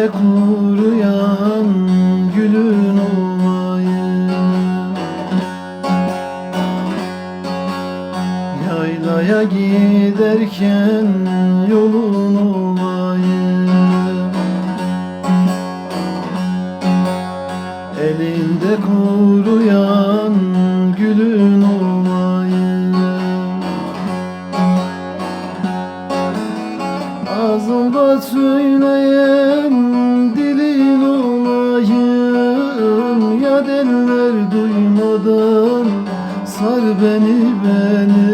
Elinde kuruyan gülün olayım Yaylaya giderken yolun olayım Elinde kuruyan gülün olayım Ağzımda söyleyen Sar beni beni.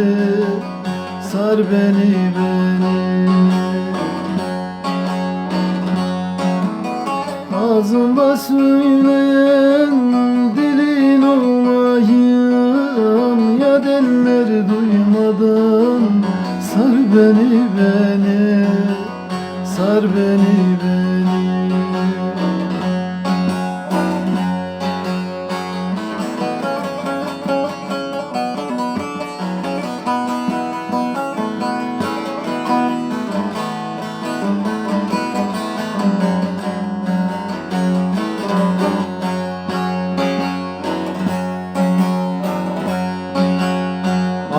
Sar beni beni. Ağzımda söyleyen dilin olayım Ya deller duymadan. Sar beni beni. Sar beni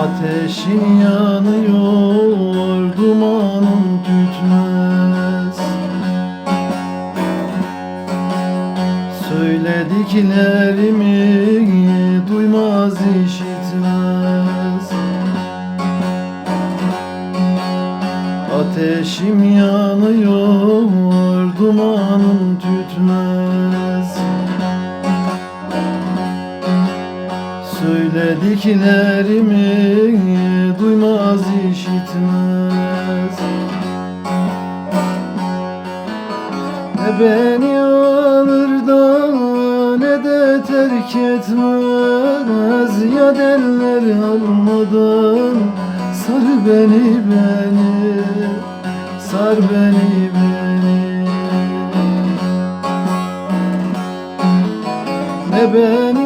Ateşin yanıyor, dumanın tütmez. Söylediklerimi duymaz işitmez. Ateşim yanıyor, dumanın tütmez Söylediklerimi duymaz işitmez. Ne beni alır da ne de terk etmez. Ya deller almadan sar beni beni Sar beni beni. Ne beni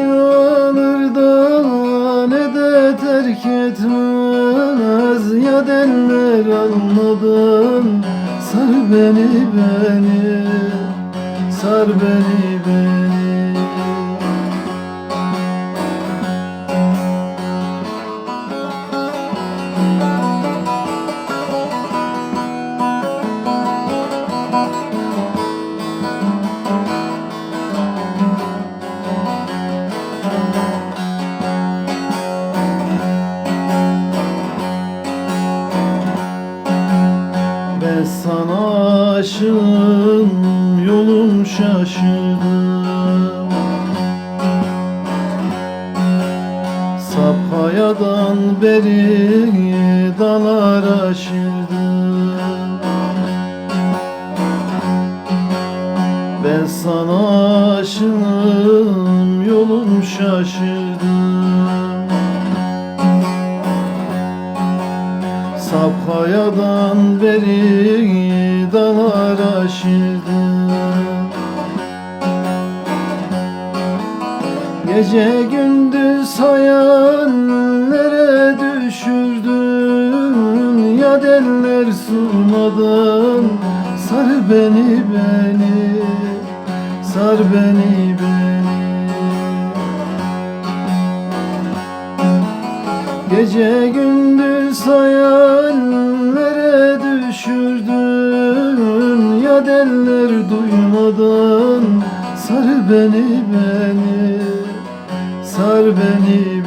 etmez Ya deller almadan Sar beni beni Sar beni beni sana aşığım yolum şaşırdım. Sapayadan beri dalar aşırdım. Ben sana aşığım yolum şaşırdım. Sapkayadan beri dalar aşırdım Gece gündüz hayallere düşürdün Ya deller sunmadan Sar beni beni Sar beni beni. Gece gündüz hayallere deller duymadan Sar beni beni Sar beni